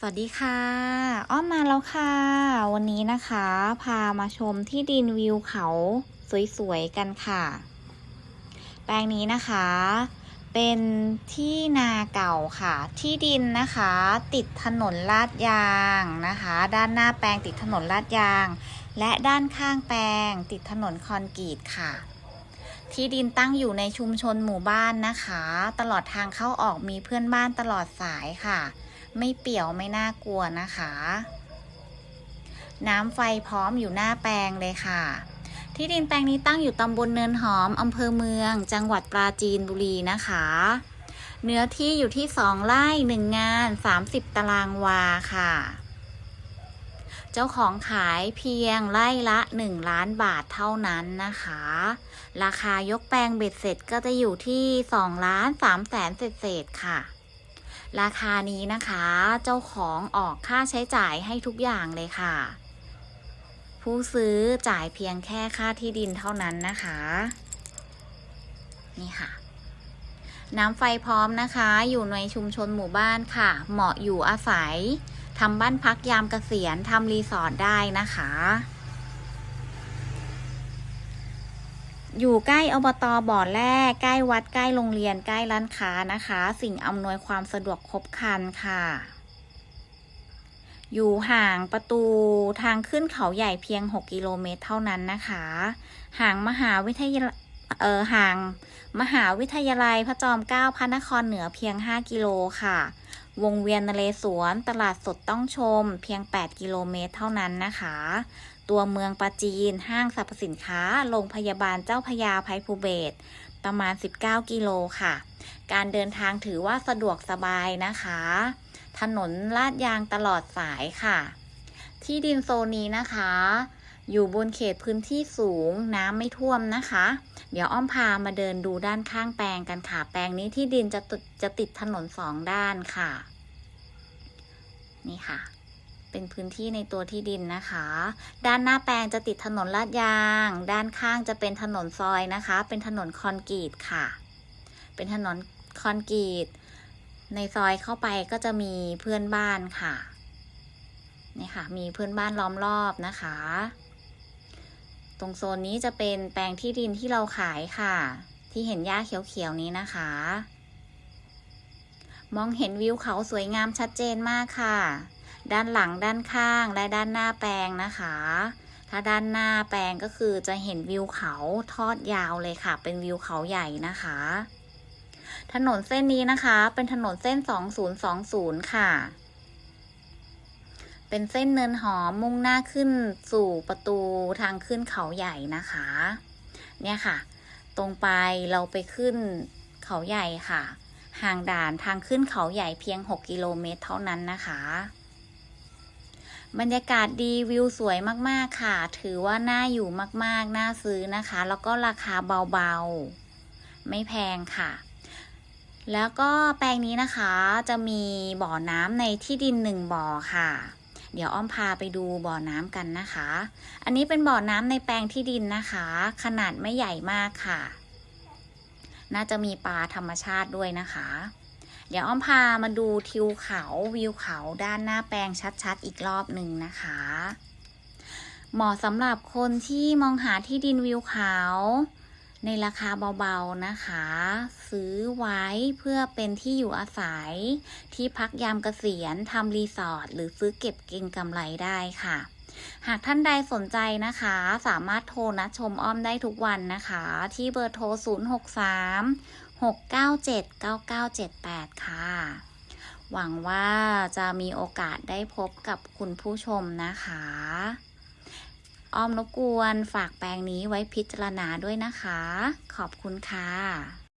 สวัสดีค่ะ อ้อมมาแล้วค่ะ วันนี้นะคะ พามาชมที่ดินวิวเขาสวยๆกันค่ะ แปลงนี้นะคะ เป็นที่นาเก่าค่ะ ที่ดินนะคะ ติดถนนลาดยางนะคะ ด้านหน้าแปลงติดถนนลาดยาง และด้านข้างแปลงติดถนนคอนกรีตค่ะ ที่ดินตั้งอยู่ในชุมชนหมู่บ้านนะคะ ตลอดทางเข้าออกมีเพื่อนบ้านตลอดสายค่ะ ไม่เปี่ยวไม่น่ากลัวนะคะ น้ำไฟพร้อมอยู่หน้าแปลงเลยค่ะ ที่ดินแปลงนี้ตั้งอยู่ตำบลเนินหอมอำเภอเมือง จังหวัดปราจีนบุรีนะคะ เนื้อที่อยู่ที่สองไร่หนึ่งงาน 30 ตารางวาค่ะ เจ้าของขายเพียงไร่ละ 1 ล้านบาทเท่านั้นนะคะ ราคายกแปลงเบ็ดเสร็จก็จะอยู่ที่2ล้าน3แสนเศษค่ะ ราคานี้นะคะ เจ้าของออกค่าใช้จ่ายให้ทุกอย่างเลยค่ะ ผู้ซื้อจ่ายเพียงแค่ค่าที่ดินเท่านั้นนะคะ นี่ค่ะ น้ำไฟพร้อมนะคะ อยู่ในชุมชนหมู่บ้านค่ะ เหมาะอยู่อาศัยทำบ้านพักยามเกษียณทำรีสอร์ทได้นะคะ อยู่ใกล้อบตบ่อแร่ใกล้วัดใกล้โรงเรียนใกล้ร้านค้านะคะ สิ่งอำนวยความสะดวกครบครันค่ะ อยู่ห่างประตูทางขึ้นเขาใหญ่เพียง 6 กิโลเมตรเท่านั้นนะคะ ห่างมหาวิทยาเออห่างมหาวิทยาลัยพระจอมเกล้าพระนครเหนือเพียง 5 กิโลค่ะ วงเวียนนเรศวร ตลาดสดต้องชม เพียง 8 กิโลเมตรเท่านั้นนะคะ ตัวเมืองปาจีน ห้างสรรพสินค้า โรงพยาบาลเจ้าพยาภัยภูเบศประมาณ 19 กิโลค่ะ การเดินทางถือว่าสะดวกสบายนะคะ ถนนลาดยางตลอดสายค่ะ ที่ดินโซนนี้นะคะ อยู่บนเขตพื้นที่สูงน้ำไม่ท่วมนะคะ เดี๋ยวอ้อมพามาเดินดูด้านข้างแปลงกันค่ะ แปลงนี้ที่ดินจะติดจะติดถนนสองด้านค่ะ นี่ค่ะ เป็นพื้นที่ในตัวที่ดินนะคะ ด้านหน้าแปลงจะติดถนนลาดยาง ด้านข้างจะเป็นถนนซอยนะคะ เป็นถนนคอนกรีตค่ะ เป็นถนนคอนกรีต ในซอยเข้าไปก็จะมีเพื่อนบ้านค่ะนี่ค่ะ มีเพื่อนบ้านล้อมรอบนะคะ ตรงโซนนี้จะเป็นแปลงที่ดินที่เราขายค่ะ ที่เห็นหญ้าเขียวๆนี้นะคะ มองเห็นวิวเขาสวยงามชัดเจนมากค่ะ ด้านหลังด้านข้างและด้านหน้าแปลงนะคะ ถ้าด้านหน้าแปลงก็คือจะเห็นวิวเขาทอดยาวเลยค่ะ เป็นวิวเขาใหญ่นะคะ ถนนเส้นนี้นะคะ เป็นถนนเส้น 2020 ค่ะ เป็นเส้นเนินหอมมุ่งหน้าขึ้นสู่ประตูทางขึ้นเขาใหญ่นะคะ เนี่ยค่ะ ตรงไปเราไปขึ้นเขาใหญ่ค่ะ ห่างด่านทางขึ้นเขาใหญ่เพียง 6 กิโลเมตรเท่านั้นนะคะ บรรยากาศดีวิวสวยมากๆค่ะ ถือว่าน่าอยู่มากๆ น่าซื้อนะคะ แล้วก็ราคาเบาๆ ไม่แพงค่ะแล้วก็แปลงนี้นะคะจะมีบ่อน้ำในที่ดินหนึ่งบ่อค่ะ เดี๋ยวอ้อมพาไปดูบ่อน้ำกันนะคะ อันนี้เป็นบ่อน้ำในแปลงที่ดินนะคะ ขนาดไม่ใหญ่มากค่ะ น่าจะมีปลาธรรมชาติด้วยนะคะ เดี๋ยวอ้อมพามาดูทิวเขาวิวเขาด้านหน้าแปลงชัดๆ อีกรอบหนึ่งนะคะ เหมาะสำหรับคนที่มองหาที่ดินวิวเขา ในราคาเบาๆนะคะ ซื้อไว้เพื่อเป็นที่อยู่อาศัย ที่พักยามเกษียณทำรีสอร์ทหรือซื้อเก็บเก็งกำไรได้ค่ะ หากท่านใดสนใจนะคะ สามารถโทรนัดชมอ้อมได้ทุกวันนะคะ ที่เบอร์โทร 063 697 9978 ค่ะ หวังว่าจะมีโอกาสได้พบกับคุณผู้ชมนะคะ อ้อมรบกวนฝากแปลงนี้ไว้พิจารณาด้วยนะคะ ขอบคุณค่ะ